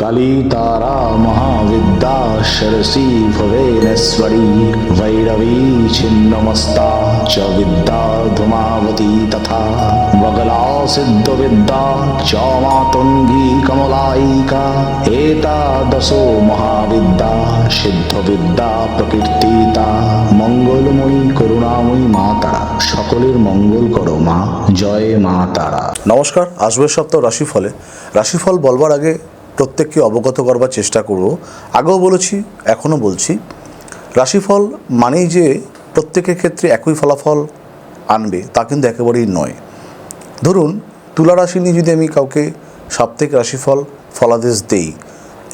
কালী তারা মহাবিদ্যা সরসী ভবেনস্বরী ভৈরবী ছিন্নমস্তা চ বিদ্যা ধুমাবতী তথা বগলা সিদ্ধবিদ্যা চ মাতঙ্গী কমলায়িকা এতাদশো মহাবিদ্যা সিদ্ধ সিদ্ধবিদ্যা প্রকীর্তিতা মঙ্গলময়ী করুণাময়ী মা তারা সকলের মঙ্গল করো মা। জয় মা তারা। নমস্কার আসবে সপ্তাহ রাশিফলে। রাশিফল বলবার আগে প্রত্যেককে অবগত করবার চেষ্টা করব আগেও বলেছি, এখনও বলছি। রাশিফল মানেই যে প্রত্যেকের ক্ষেত্রে একই ফলাফল আনবে, তা কিন্তু একেবারেই নয়। ধরুন, তুলা রাশি নিয়ে যদি আমি কাউকে সাপ্তাহিক রাশিফল ফলাদেশ দেই,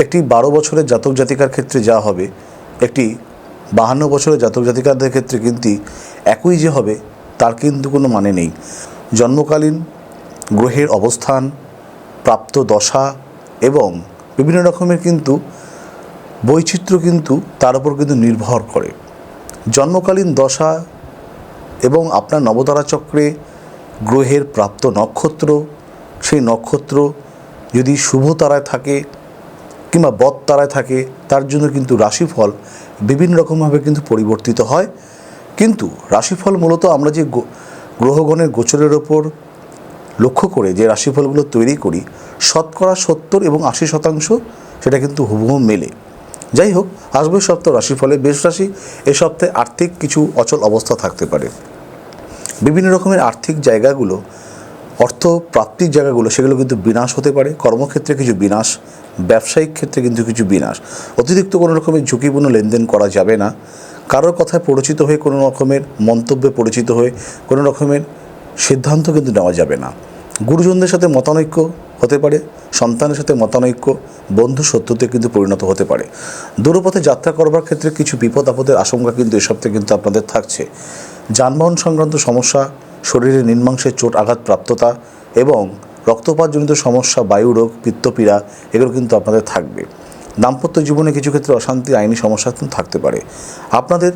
একটি বারো বছরের জাতক জাতিকার ক্ষেত্রে যা হবে, একটি বাহান্ন বছরের জাতক জাতিকাদের ক্ষেত্রে কিন্তু একই যে হবে, তার কিন্তু কোনো মানে নেই। জন্মকালীন গ্রহের অবস্থান, প্রাপ্ত দশা এবং বিভিন্ন রকমের কিন্তু বৈচিত্র্য কিন্তু তার উপর কিন্তু নির্ভর করে। জন্মকালীন দশা এবং আপনার নবতারা চক্রে গ্রহের প্রাপ্ত নক্ষত্র, সেই নক্ষত্র যদি শুভ তারায় থাকে কিংবা বদ তারায় থাকে, তার জন্য কিন্তু রাশিফল বিভিন্ন রকমভাবে কিন্তু পরিবর্তিত হয়। কিন্তু রাশিফল মূলত আমরা যে গ্রহগণের গোচরের ওপর লক্ষ্য করে যে রাশিফলগুলো তৈরি করি, শতকরা সত্তর এবং আশি শতাংশ সেটা কিন্তু হুবহু মেলে। যাই হোক আসবে সপ্তাহ রাশিফলে বেশ রাশি, এ সপ্তাহে আর্থিক কিছু অচল অবস্থা থাকতে পারে। বিভিন্ন রকমের আর্থিক জায়গাগুলো অর্থ প্রাপ্তির জায়গাগুলো, সেগুলো কিন্তু বিনাশ হতে পারে। কর্মক্ষেত্রে কিছু বিনাশ, ব্যবসায়িক ক্ষেত্রে কিন্তু কিছু বিনাশ। অতিরিক্ত কোনো রকমের ঝুঁকিপূর্ণ লেনদেন করা যাবে না। কারোর কথায় পরিচিত হয়ে কোনো রকমের মন্তব্যে পরিচিত হয়ে কোনো রকমের সিদ্ধান্ত কিন্তু নেওয়া যাবে না। গুরুজনদের সাথে মতানৈক্য হতে পারে, সন্তানের সাথে মতানৈক্য, বন্ধু শত্রুতে কিন্তু পরিণত হতে পারে। দূরপথে যাত্রা করবার ক্ষেত্রে কিছু বিপদ আপদের আশঙ্কা কিন্তু এ সপ্তাহে কিন্তু আপনাদের থাকছে। যানবাহন সংক্রান্ত সমস্যা, শরীরে নির্মাংসের চোট আঘাত প্রাপ্ততা এবং রক্তপাতজনিত সমস্যা, বায়ু রোগ, পিত্তপীড়া এগুলো কিন্তু আপনাদের থাকবে। দাম্পত্য জীবনে কিছু ক্ষেত্রে অশান্তি, আইনি সমস্যা থাকতে পারে। আপনাদের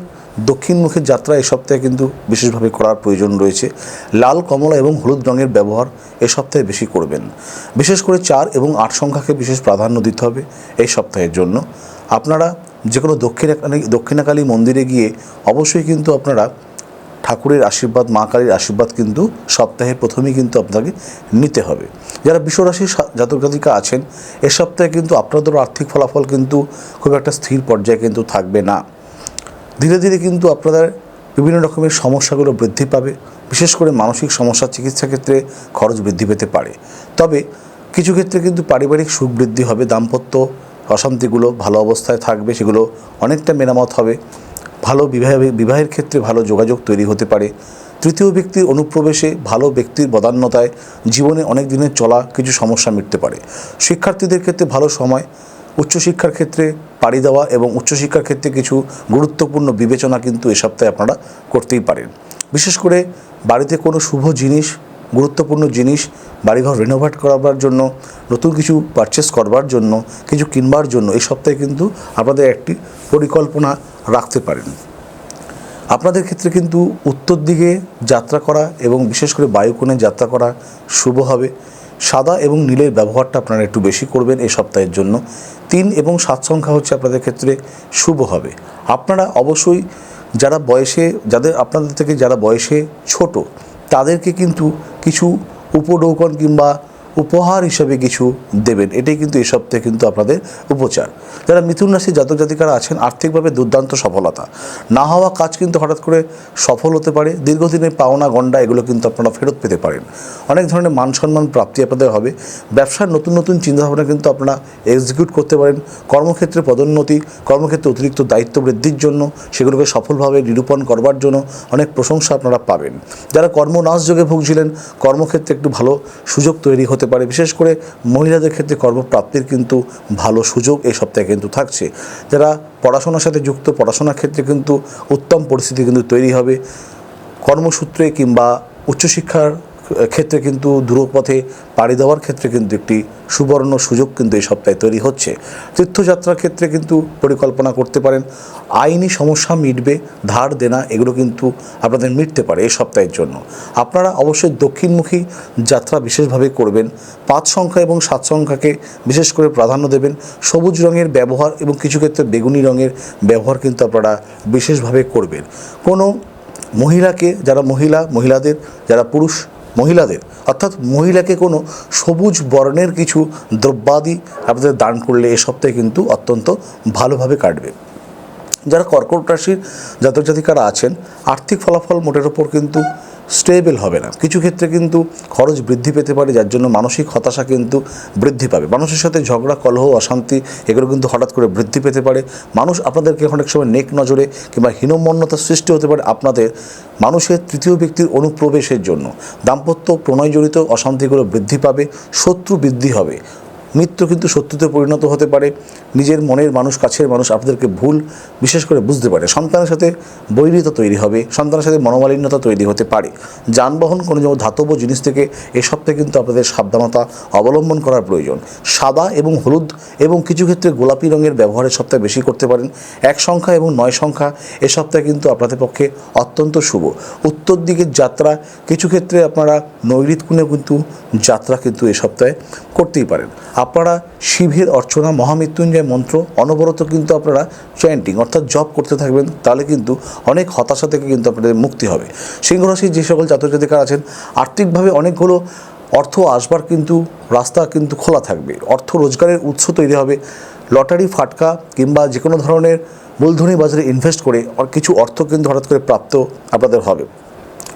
দক্ষিণমুখী যাত্রা এ সপ্তাহে কিন্তু বিশেষভাবে করার প্রয়োজন রয়েছে। লাল, কমলা এবং হলুদ রঙের ব্যবহার এ সপ্তাহে বেশি করবেন। বিশেষ করে চার এবং আট সংখ্যাকে বিশেষ প্রাধান্য দিতে হবে এই সপ্তাহের জন্য। আপনারা যে কোনো দক্ষিণাকালী দক্ষিণাকালী মন্দিরে গিয়ে অবশ্যই কিন্তু আপনারা ঠাকুরের আশীর্বাদ, মা কালীর আশীর্বাদ কিন্তু সপ্তাহের প্রথমেই কিন্তু আপনাকে নিতে হবে। যারা বিশ্বরাশির জাতক জাতিকা আছেন, এ সপ্তাহে কিন্তু আপনাদের আর্থিক ফলাফল কিন্তু খুব একটা স্থির পর্যায়ে কিন্তু থাকবে না। ধীরে ধীরে কিন্তু আপনাদের বিভিন্ন রকমের সমস্যাগুলো বৃদ্ধি পাবে। বিশেষ করে মানসিক সমস্যা, চিকিৎসা ক্ষেত্রে খরচ বৃদ্ধি পেতে পারে। তবে কিছু ক্ষেত্রে কিন্তু পারিবারিক সুখ বৃদ্ধি হবে, দাম্পত্য অশান্তিগুলো ভালো অবস্থায় থাকবে, সেগুলো অনেকটা মেরামত হবে। ভালো বিবাহ, বিবাহের ক্ষেত্রে ভালো যোগাযোগ তৈরি হতে পারে। তৃতীয় ব্যক্তির অনুপ্রবেশে ভালো ব্যক্তির বদান্যতায় জীবনে অনেক দিনের চলা কিছু সমস্যা মিটতে পারে। শিক্ষার্থীদের ক্ষেত্রে ভালো সময় উচ্চশিক্ষার ক্ষেত্রে পাড়ি দেওয়া এবং উচ্চশিক্ষার ক্ষেত্রে কিছু গুরুত্বপূর্ণ বিবেচনা কিন্তু এ সপ্তাহে আপনারা করতেই পারেন। বিশেষ করে বাড়িতে কোনো শুভ জিনিস, গুরুত্বপূর্ণ জিনিস বাড়িঘর রেনোভেট করাবার জন্য, নতুন কিছু পারচেস করবার জন্য, কিছু কিনবার জন্য এই সপ্তাহে কিন্তু আপনাদের একটি পরিকল্পনা রাখতে পারেন। আপনাদের ক্ষেত্রে কিন্তু উত্তর দিকে যাত্রা করা এবং বিশেষ করে বায়ুকোণে যাত্রা করা শুভ হবে। সাদা এবং নীলের ব্যবহারটা আপনারা একটু বেশি করবেন এই সপ্তাহের জন্য। তিন এবং সাত সংখ্যা হচ্ছে আপনাদের ক্ষেত্রে শুভ হবে। আপনারা অবশ্যই যারা বয়সে, যাদের আপনাদের থেকে যারা বয়সে ছোট, তাদেরকে কিন্তু কিছু উপঢৌকন কিংবা উপহার হিসাবে কিছু দেবেন। এটাই কিন্তু এই সপ্তাহে কিন্তু আপনাদের উপচার। যারা মিথুন রাশির জাতক জাতিকারা আছেন, আর্থিকভাবে দুর্দান্ত সফলতা। না হওয়া কাজ কিন্তু হঠাৎ করে সফল হতে পারে। দীর্ঘদিনের পাওনা, গণ্ডা, এগুলো কিন্তু আপনারা ফেরত পেতে পারেন। অনেক ধরনের মান সম্মান প্রাপ্তি আপনাদের হবে। ব্যবসার নতুন নতুন চিন্তাভাবনা কিন্তু আপনারা এক্সিকিউট করতে পারেন। কর্মক্ষেত্রে পদোন্নতি, কর্মক্ষেত্রে অতিরিক্ত দায়িত্ব বৃদ্ধির জন্য, সেগুলোকে সফলভাবে নিরূপণ করবার জন্য অনেক প্রশংসা আপনারা পাবেন। যারা কর্মনাশ যোগে ভুগছিলেন, কর্মক্ষেত্রে একটু ভালো সুযোগ তৈরি হতে পারে। বিশেষ করে মহিলাদের ক্ষেত্রে কর্মপ্রাপ্তির কিন্তু ভালো সুযোগ এই সপ্তাহে কিন্তু থাকছে। যারা পড়াশোনার সাথে যুক্ত, পড়াশোনার ক্ষেত্রে কিন্তু উত্তম পরিস্থিতি কিন্তু তৈরি হবে। কর্মসূত্রে কিংবা উচ্চশিক্ষার ক্ষেত্রে কিন্তু দূরপথে পাড়ি দেওয়ার ক্ষেত্রে কিন্তু একটি সুবর্ণ সুযোগ কিন্তু এই সপ্তাহে তৈরি হচ্ছে। তীর্থযাত্রার ক্ষেত্রে কিন্তু পরিকল্পনা করতে পারেন। আইনি সমস্যা মিটবে, ধার দেনা এগুলো কিন্তু আপনাদের মিটতে পারে এই সপ্তাহের জন্য। আপনারা অবশ্যই দক্ষিণমুখী যাত্রা বিশেষভাবে করবেন। পাঁচ সংখ্যা এবং সাত সংখ্যাকে বিশেষ করে প্রাধান্য দেবেন। সবুজ রঙের ব্যবহার এবং কিছু ক্ষেত্রে বেগুনি রঙের ব্যবহার কিন্তু আপনারা বিশেষভাবে করবেন। কোনো মহিলাকে, যারা মহিলা, মহিলাদের, যারা পুরুষ মহিলাদের। অর্থাৎ মহিলাকে কোনো সবুজ বর্ণের কিছু দ্রব্যাদি আপনাদের দান করলে এ সপ্তাহে কিন্তু অত্যন্ত ভালোভাবে কাটবে। যারা কর্কট রাশির জাতক জাতিকারা আছেন, আর্থিক ফলাফল মোটের ওপর কিন্তু স্টেবল হবে না। কিছু ক্ষেত্রে কিন্তু খরচ বৃদ্ধি পেতে পারে, যার জন্য মানসিক হতাশা কিন্তু বৃদ্ধি পাবে। মানুষের সাথে ঝগড়া, কলহ, অশান্তি, এগুলো কিন্তু হঠাৎ করে বৃদ্ধি পেতে পারে। মানুষ আপনাদেরকে অনেক সময় নেক নজরে কিংবা হীনমন্যতার সৃষ্টি হতে পারে আপনাদের মানুষের তৃতীয় ব্যক্তির অনুপ্রবেশের জন্য। দাম্পত্য প্রণয়জনিত অশান্তিগুলো বৃদ্ধি পাবে, শত্রু বৃদ্ধি হবে। মৃত্যু কিন্তু শত্রুতে পরিণত হতে পারে, নিজের মনের মানুষ, কাছের মানুষ আপনাদেরকে ভুল, বিশেষ করে বুঝতে পারে। সন্তানের সাথে বৈরিতা তৈরি হবে, সন্তানের সাথে মনোমালিন্যতা তৈরি হতে পারে। যানবাহন, কোনো যেমন ধাতব জিনিস থেকে এ সপ্তাহে কিন্তু আপনাদের সাবধানতা অবলম্বন করার প্রয়োজন। সাদা এবং হলুদ এবং কিছু ক্ষেত্রে গোলাপি রঙের ব্যবহারের সপ্তাহে বেশি করতে পারেন। এক সংখ্যা এবং নয় সংখ্যা এ সপ্তাহে কিন্তু আপনাদের পক্ষে অত্যন্ত শুভ। উত্তর দিকের যাত্রা, কিছু ক্ষেত্রে আপনারা নৈরিত কিন্তু যাত্রা কিন্তু এ সপ্তাহে করতেই পারেন। আপনারা শিবের, অর্চনা, মহামৃত্যুঞ্জয় মন্ত্র, অনবরত কিন্তু আপনারা চ্যান্টিং অর্থাৎ জব করতে থাকবেন, তাহলে কিন্তু অনেক হতাশা থেকে কিন্তু আপনাদের মুক্তি হবে। সিংহ রাশির যে সকল জাতক জাতিকার আছেন, আর্থিকভাবে অনেকগুলো অর্থ আসবার কিন্তু রাস্তা কিন্তু খোলা থাকবে। অর্থ রোজগারের উৎস তৈরি হবে। লটারি, ফাটকা কিংবা যে কোনো ধরনের মূলধনী বাজারে ইনভেস্ট করে কিছু অর্থ কিন্তু হঠাৎ করে প্রাপ্ত আপনাদের হবে।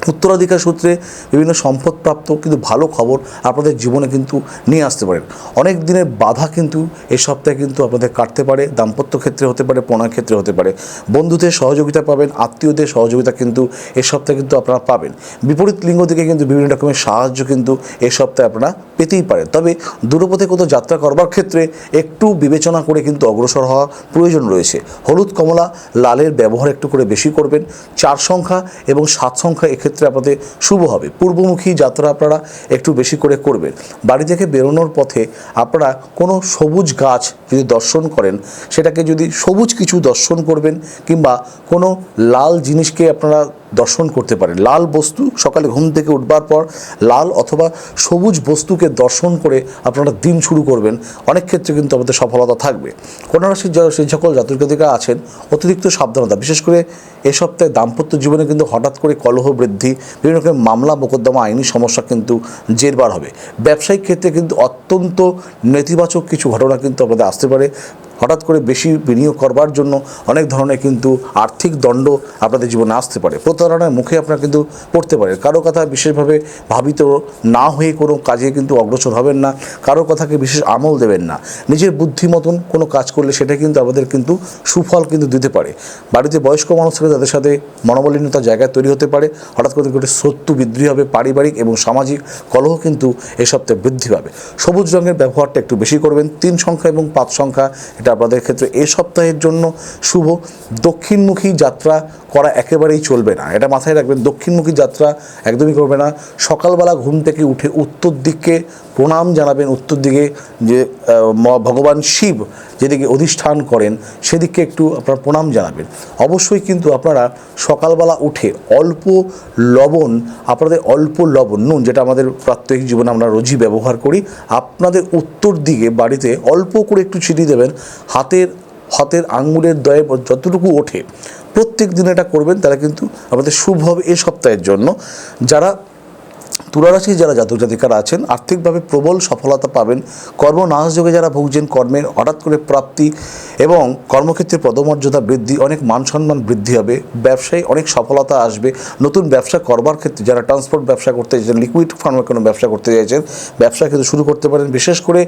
উত্তরাধিকার সূত্রে বিভিন্ন সম্পদ প্রাপ্ত কিন্তু ভালো খবর আপনাদের জীবনে কিন্তু নিয়ে আসতে পারেন। অনেক দিনের বাধা কিন্তু এই সপ্তাহে কিন্তু আপনাদের কাটতে পারে, দাম্পত্য ক্ষেত্রে হতে পারে প্রণয় ক্ষেত্রে হতে পারে। বন্ধুদের সহযোগিতা পাবেন, আত্মীয়দের সহযোগিতা কিন্তু এই সপ্তাহে কিন্তু আপনারা পাবেন। বিপরীত লিঙ্গ থেকে কিন্তু বিভিন্ন রকমের সাহায্য কিন্তু এই সপ্তাহে আপনারা পেতেই পারেন। তবে দূরপথে কোথাও যাত্রা করবার ক্ষেত্রে একটু বিবেচনা করে কিন্তু অগ্রসর হওয়া প্রয়োজন রয়েছে। হলুদ কমলা, লালের ব্যবহার একটু করে বেশি করবেন। চার সংখ্যা এবং সাত সংখ্যা এক্ষেত্রে আপনাদের শুভ হবে। পূর্বমুখী যাত্রা আপনারা একটু বেশি করে করবেন। বাড়ি থেকে বেরোনোর পথে আপনারা কোনো সবুজ গাছ যদি দর্শন করেন, সেটাকে যদি সবুজ কিছু দর্শন করবেন, কিংবা কোনো লাল জিনিসকে আপনারা দর্শন করতে পারে। লাল বস্তু সকালে ঘুম থেকে উঠবার পর লাল অথবা সবুজ বস্তুকে দর্শন করে আপনারা দিন শুরু করবেন। অনেক ক্ষেত্রে কিন্তু আমাদের সফলতা থাকবে। কন্যা রাশির সেই সকল জাতকজাতিকা আছেন, অতিরিক্ত সাবধানতা। বিশেষ করে এ সপ্তাহে দাম্পত্য জীবনে কিন্তু হঠাৎ করে কলহ বৃদ্ধি, বিভিন্ন রকমের মামলা, মোকদ্দমা, আইনি সমস্যা কিন্তু জেরবার হবে। ব্যবসায়িক ক্ষেত্রে কিন্তু অত্যন্ত নেতিবাচক কিছু ঘটনা কিন্তু আপনাদের আসতে পারে। হঠাৎ করে বেশি বিনিয়োগ করবার জন্য অনেক ধরনের কিন্তু আর্থিক দণ্ড আপনাদের জীবনে আসতে পারে। প্রতারণার মুখে আপনারা কিন্তু পড়তে পারে কারও কথা বিশেষভাবে ভাবিত না হয়ে কোনো কাজে কিন্তু অগ্রসর হবেন না। কারও কথাকে বিশেষ আমল দেবেন না। নিজের বুদ্ধি মতন কোনো কাজ করলে সেটা কিন্তু আমাদের কিন্তু সুফল কিন্তু দিতে পারে। বাড়িতে বয়স্ক মানুষ থাকে তাদের সাথে মনোমালিন্যতার জায়গায় তৈরি হতে পারে। হঠাৎ করে করে শত্রু বৃদ্ধি হবে পারিবারিক এবং সামাজিক কলহ কিন্তু এই সপ্তাহে বৃদ্ধি পাবে। সবুজ রঙের ব্যবহারটা একটু বেশি করবেন। তিন সংখ্যা এবং পাঁচ সংখ্যা এটা আপনাদের ক্ষেত্রে এ সপ্তাহের জন্য শুভ দক্ষিণমুখী যাত্রা করা একেবারেই চলবে না। এটা মাথায় রাখবেন, দক্ষিণমুখী যাত্রা একদমই করবে না। সকালবেলা ঘুম থেকে উঠে উত্তর দিককে প্রণাম জানাবেন উত্তর দিকে যে ভগবান শিব যেদিকে অধিষ্ঠান করেন সেদিকে একটু আপনার প্রণাম জানাবেন। অবশ্যই কিন্তু আপনারা সকালবেলা উঠে অল্প লবণ, আপনাদের অল্প লবণ, নুন, যেটা আমাদের প্রাত্যহিক জীবনে আমরা রোজই ব্যবহার করি, আপনাদের উত্তর দিকে বাড়িতে অল্প করে একটু ছিটিয়ে দেবেন, হাতের হাতের আঙ্গুলের দয়ে যতটুকু ওঠে। প্রত্যেক দিন এটা করবেন তারা কিন্তু আমাদের শুভ হবে এ সপ্তাহের জন্য। যারা তুলারাশি যারা জাতক জাতিকারা আছেন, আর্থিকভাবে প্রবল সফলতা পাবেন। কর্মনাশ যোগে যারা ভুগছেন, কর্মের হঠাৎ করে প্রাপ্তি এবং কর্মক্ষেত্রে পদমর্যাদা বৃদ্ধি, অনেক মান সম্মান বৃদ্ধি হবে। ব্যবসায় অনেক সফলতা আসবে। নতুন ব্যবসা করবার ক্ষেত্রে যারা ট্রান্সপোর্ট ব্যবসা করতে চাইছেন, লিকুইড ফার্মের কোনো ব্যবসা করতে চাইছেন, ব্যবসা কিন্তু শুরু করতে পারেন। বিশেষ করে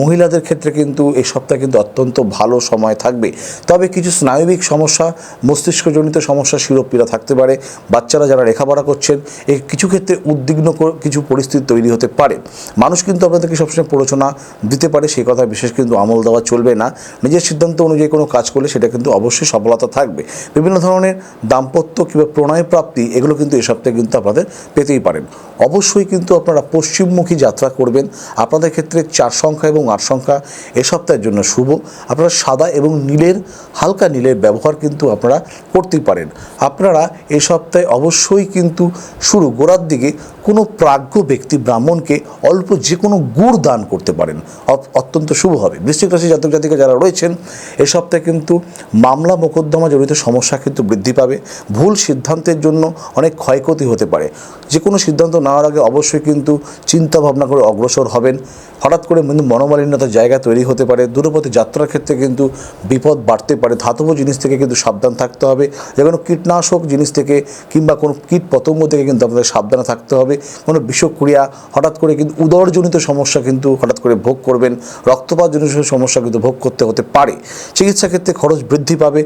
মহিলাদের ক্ষেত্রে কিন্তু এই সপ্তাহে কিন্তু অত্যন্ত ভালো সময় থাকবে। তবে কিছু স্নায়বিক সমস্যা, মস্তিষ্কজনিত সমস্যা, শিরোপীড়া থাকতে পারে। বাচ্চারা যারা লেখাপড়া করছেন এই কিছু ক্ষেত্রে উদ্বিগ্ন কিছু পরিস্থিতি তৈরি হতে পারে। মানুষ কিন্তু আপনাদেরকে সবসময় প্ররোচনা দিতে পারে, সেই কথা বিশেষ কিন্তু আমল দেওয়া চলবে না। নিজের সিদ্ধান্ত অনুযায়ী কোনো কাজ করলে সেটা কিন্তু অবশ্যই সফলতা থাকবে। বিভিন্ন ধরনের দাম্পত্য কিংবা প্রণয় প্রাপ্তি, এগুলো কিন্তু এ সপ্তাহে কিন্তু আপনাদের পেতেই পারেন। অবশ্যই কিন্তু আপনারা পশ্চিমমুখী যাত্রা করবেন। আপনাদের ক্ষেত্রে চার সংখ্যা এবং আট সংখ্যা এ সপ্তাহের জন্য শুভ। আপনারা সাদা এবং নীলের, হালকা নীলের ব্যবহার কিন্তু আপনারা করতেই পারেন। আপনারা এ সপ্তাহে অবশ্যই কিন্তু শুরু গোড়ার দিকে কোনো প্রাজ্ঞ ব্যক্তি ব্রাহ্মণকে অল্প যে কোনো গুড় দান করতে পারেন। অত- অত্যন্ত শুভ হবে। বৃশ্চিক রাশি জাতক জাতিকা যারা রয়েছেন, এ সপ্তাহে কিন্তু মামলা মোকদ্দমা জড়িত সমস্যা কিন্তু বৃদ্ধি পাবে। ভুল সিদ্ধান্তের জন্য অনেক ক্ষয়ক্ষতি হতে পারে। যে কোনো সিদ্ধান্ত নেওয়ার আগে অবশ্যই কিন্তু চিন্তা ভাবনা করে অগ্রসর হবেন। হঠাৎ করে কিন্তু মনোমালিন্যতার জায়গা তৈরি হতে পারে। দূরপথে যাত্রার ক্ষেত্রে কিন্তু বিপদ বাড়তে পারে। ধাতব জিনিস থেকে কিন্তু সাবধান থাকতে হবে। যে কোনো কীটনাশক জিনিস থেকে কিংবা কোনো কীট পতঙ্গ থেকে কিন্তু আপনাদের সাবধানে থাকতে হবে। কোনো বিষক্রিয়া হঠাৎ করে কিন্তু উদরজনিত সমস্যা কিন্তু হঠাৎ করে ভোগ করবেন। রক্তপাতজনিত সমস্যা কিন্তু ভোগ করতে হতে পারে। চিকিৎসা ক্ষেত্রে খরচ বৃদ্ধি পাবে।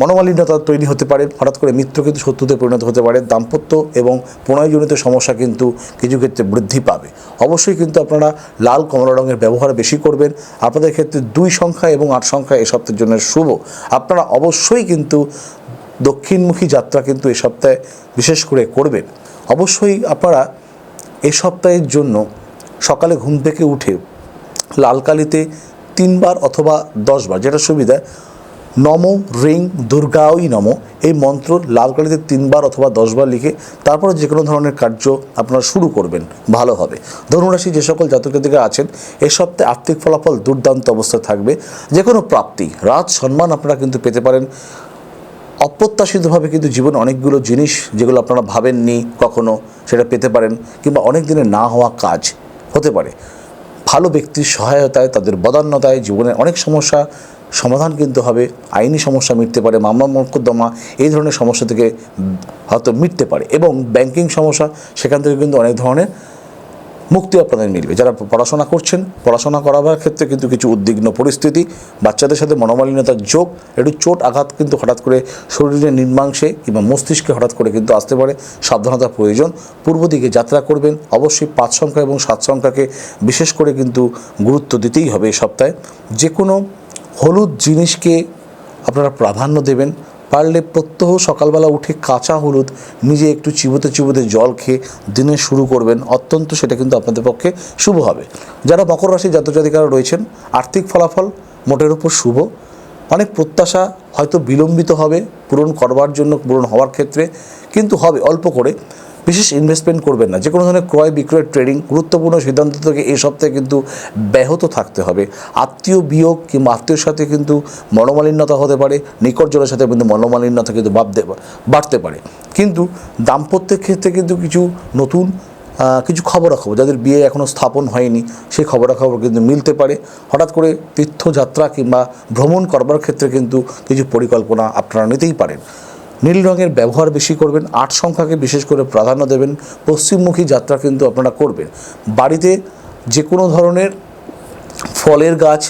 মনোমালিন্যতা তৈরি হতে পারে। হঠাৎ করে মিত্র কিন্তু শত্রুতে পরিণত হতে পারে। দাম্পত্য এবং প্রণয়জনিত সমস্যা কিন্তু কিছু ক্ষেত্রে বৃদ্ধি পাবে। অবশ্যই কিন্তু আপনারা লাল কমলা রঙের ব্যবহার বেশি করবেন। আপনাদের ক্ষেত্রে দুই সংখ্যা এবং আট সংখ্যা এ সপ্তাহের জন্য শুভ। আপনারা অবশ্যই কিন্তু দক্ষিণমুখী যাত্রা কিন্তু এ সপ্তাহে বিশেষ করে করবেন। অবশ্যই আপনারা এ সপ্তাহের জন্য সকালে ঘুম থেকে উঠে লাল কালিতে তিনবার অথবা দশবার, যেটা সুবিধা, নম রিং দুর্গাওই নম, এই মন্ত্র লাল কালিতে তিনবার অথবা দশবার লিখে তারপরে যে কোনো ধরনের কার্য আপনারা শুরু করবেন, ভালো হবে। ধনুরাশি যে সকল জাতক জাতিকা আছেন, এ সপ্তাহে আর্থিক ফলাফল দুর্দান্ত অবস্থায় থাকবে যে কোনো প্রাপ্তি, রাজ সম্মান আপনারা কিন্তু পেতে পারেন। অপ্রত্যাশিতভাবে কিন্তু জীবনে অনেকগুলো জিনিস যেগুলো আপনারা ভাবেননি কখনো সেটা পেতে পারেন কিংবা অনেক দিনের না হওয়া কাজ হতে পারে। ভালো ব্যক্তির সহায়তায়, তাদের বদান্যতায় জীবনের অনেক সমস্যা সমাধান কিন্তু হবে। আইনি সমস্যা মিটতে পারে, মামলা মোকদ্দমা এই ধরনের সমস্যা থেকে হয়তো মিটতে পারে এবং ব্যাংকিং সমস্যা সেখান থেকে কিন্তু অনেক ধরনের মুক্তি আপনাদের মিলবে। যারা পড়াশোনা করছেন, পড়াশোনা করাবার ক্ষেত্রে কিন্তু কিছু উদ্বিগ্ন পরিস্থিতি, বাচ্চাদের সাথে মনোমালিন্যতার যোগ, একটু চোট আঘাত কিন্তু হঠাৎ করে শরীরের নির্মাংসে কিংবা মস্তিষ্কে হঠাৎ করে কিন্তু আসতে পারে সাবধানতার প্রয়োজন। পূর্ব দিকে যাত্রা করবেন, অবশ্যই পাঁচ সংখ্যা এবং সাত সংখ্যাকে বিশেষ করে কিন্তু গুরুত্ব দিতেই হবে এই সপ্তাহে। যে কোনো হলুদ জিনিসকে আপনারা প্রাধান্য দেবেন পারলে প্রত্যহ সকালবেলা উঠে কাঁচা হলুদ, নিজে একটু চিবোতে চিবোতে জল খেয়ে দিনে শুরু করবেন। অত্যন্ত সেটা কিন্তু আপনাদের পক্ষে শুভ হবে। যারা মকর রাশির জাতক জাতিকারা রয়েছেন, আর্থিক ফলাফল মোটের উপর শুভ। অনেক প্রত্যাশা হয়তো বিলম্বিত হবে, পূরণ করবার জন্য, পূরণ হওয়ার ক্ষেত্রে, কিন্তু হবে অল্প করে। বিশেষ ইনভেস্টমেন্ট করবেন না। যে কোনো ধরনের ক্রয় বিক্রয় ট্রেডিং গুরুত্বপূর্ণ সিদ্ধান্ত থেকে এই সপ্তাহে কিন্তু ব্যাহত থাকতে হবে। আত্মীয় বিয়োগ কিংবা আত্মীয়র সাথে কিন্তু মনোমালিন্যতা হতে পারে, নিকটজনের সাথে কিন্তু মনোমালিন্যতা কিন্তু বাড়তে বাড়তে পারে। কিন্তু দাম্পত্যের ক্ষেত্রে কিন্তু কিছু নতুন কিছু খবরাখবর, যাদের বিয়ে এখনও স্থাপন হয়নি, সেই খবরাখবর কিন্তু মিলতে পারে। হঠাৎ করে তীর্থযাত্রা কিংবা ভ্রমণ করবার ক্ষেত্রে কিন্তু কিছু পরিকল্পনা আপনারা নিতেই পারেন। নীল রঙের ব্যবহার বেশি করবেন, আট সংখ্যাকে বিশেষ করে প্রাধান্য দেবেন, পশ্চিমমুখী যাত্রা কিন্তু আপনারা করবেন। বাড়িতে যে কোনো ধরনের ফলের গাছ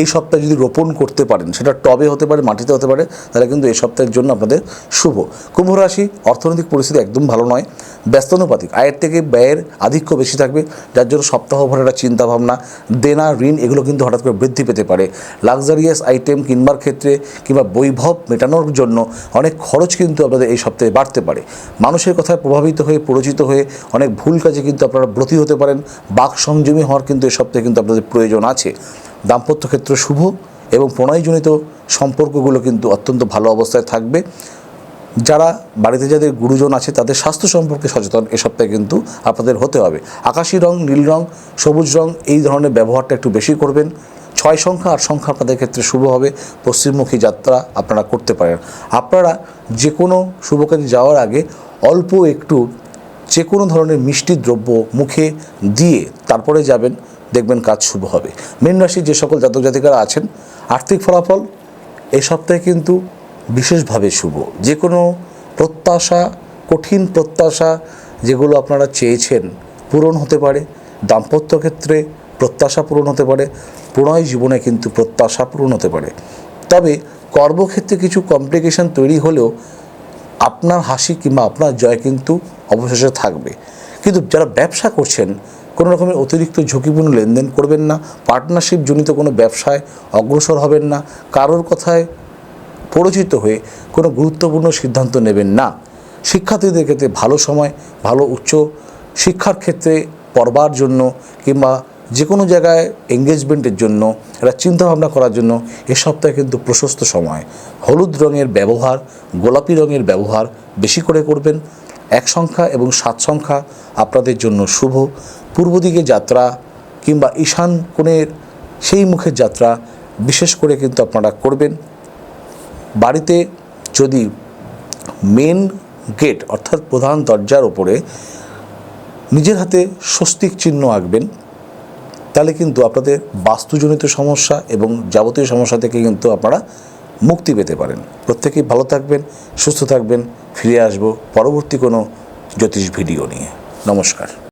এই সপ্তাহে যদি রোপণ করতে পারেন, সেটা টবে হতে পারে, মাটিতে হতে পারে, তাহলে কিন্তু এই সপ্তাহের জন্য আপনাদের শুভ। কুম্ভ রাশি অর্থনৈতিক পরিস্থিতি একদম ভালো নয়। ব্যস্তানুপাতিক আয়ের থেকে ব্যয়ের আধিক্য বেশি থাকবে, যার জন্য সপ্তাহভর একটা চিন্তাভাবনা, দেনা, ঋণ, এগুলো কিন্তু হঠাৎ করে বৃদ্ধি পেতে পারে। লাক্সারিয়াস আইটেম কিনবার ক্ষেত্রে কিংবা বৈভব মেটানোর জন্য অনেক খরচ কিন্তু আপনাদের এই সপ্তাহে বাড়তে পারে। মানুষের কথায় প্রভাবিত হয়ে, পরিচিত হয়ে অনেক ভুল কাজে কিন্তু আপনারা ব্রতী হতে পারেন। বাক সংযমী হওয়ার কিন্তু এই সপ্তাহে কিন্তু আপনাদের প্রয়োজন আছে। দাম্পত্য ক্ষেত্র শুভ এবং প্রণয়জনিত সম্পর্কগুলো কিন্তু অত্যন্ত ভালো অবস্থায় থাকবে। যারা বাড়িতে যাদের গুরুজন আছে, তাদের স্বাস্থ্য সম্পর্কে সচেতন এ সপ্তাহে কিন্তু আপনাদের হতে হবে। আকাশি রং, নীল রং, সবুজ রং, এই ধরনের ব্যবহারটা একটু বেশি করবেন। ছয় সংখ্যা, আট সংখ্যা আপনাদের ক্ষেত্রে শুভ হবে। পশ্চিমমুখী যাত্রা আপনারা করতে পারেন। আপনারা যে কোনো শুভ কাজে যাওয়ার আগে অল্প একটু যে কোনো ধরনের মিষ্টি দ্রব্য মুখে দিয়ে তারপরে যাবেন। দেখবেন কাজ শুভ হবে। মীন রাশির যে সকল জাতক জাতিকারা আছেন, আর্থিক ফলাফল এই সপ্তাহে কিন্তু বিশেষভাবে শুভ। যে কোনো প্রত্যাশা, কঠিন প্রত্যাশা যেগুলো আপনারা চেয়েছেন পূরণ হতে পারে, দাম্পত্য ক্ষেত্রে প্রত্যাশা পূরণ হতে পারে, প্রণয় জীবনে কিন্তু প্রত্যাশা পূরণ হতে পারে। তবে কর্মক্ষেত্রে কিছু কমপ্লিকেশন তৈরি হলেও আপনার হাসি কিংবা আপনার জয় কিন্তু অবশেষে থাকবে। কিন্তু যারা ব্যবসা করছেন কোনো রকমের অতিরিক্ত ঝুঁকিপূর্ণ লেনদেন করবেন না পার্টনারশিপ জনিত কোনো ব্যবসায় অগ্রসর হবেন না, কারোর কথায় পরিচিত হয়ে কোনো গুরুত্বপূর্ণ সিদ্ধান্ত নেবেন না। শিক্ষার্থীদের ক্ষেত্রে ভালো সময়, ভালো উচ্চ শিক্ষার ক্ষেত্রে পড়বার জন্য কিংবা যে কোনো জায়গায় এঙ্গেজমেন্টের জন্য একটা চিন্তাভাবনা করার জন্য এ সপ্তাহে কিন্তু প্রশস্ত সময়। হলুদ রঙের ব্যবহার, গোলাপি রঙের ব্যবহার বেশি করে করবেন। এক সংখ্যা এবং সাত সংখ্যা আপনাদের জন্য শুভ। পূর্ব দিকে যাত্রা কিংবা ঈশান কোণের সেই মুখের যাত্রা বিশেষ করে কিন্তু আপনারা করবেন। বাড়িতে যদি মেন গেট অর্থাৎ প্রধান দরজার ওপরে নিজের হাতে স্বস্তিক চিহ্ন আঁকবেন, তাহলে কিন্তু আপনাদের বাস্তুজনিত সমস্যা এবং যাবতীয় সমস্যা থেকে কিন্তু আপনারা মুক্তি পেতে পারেন। প্রত্যেকেই ভালো থাকবেন, সুস্থ থাকবেন, ফিরে আসব পরবর্তী কোনো জ্যোতিষ ভিডিও নিয়ে। নমস্কার।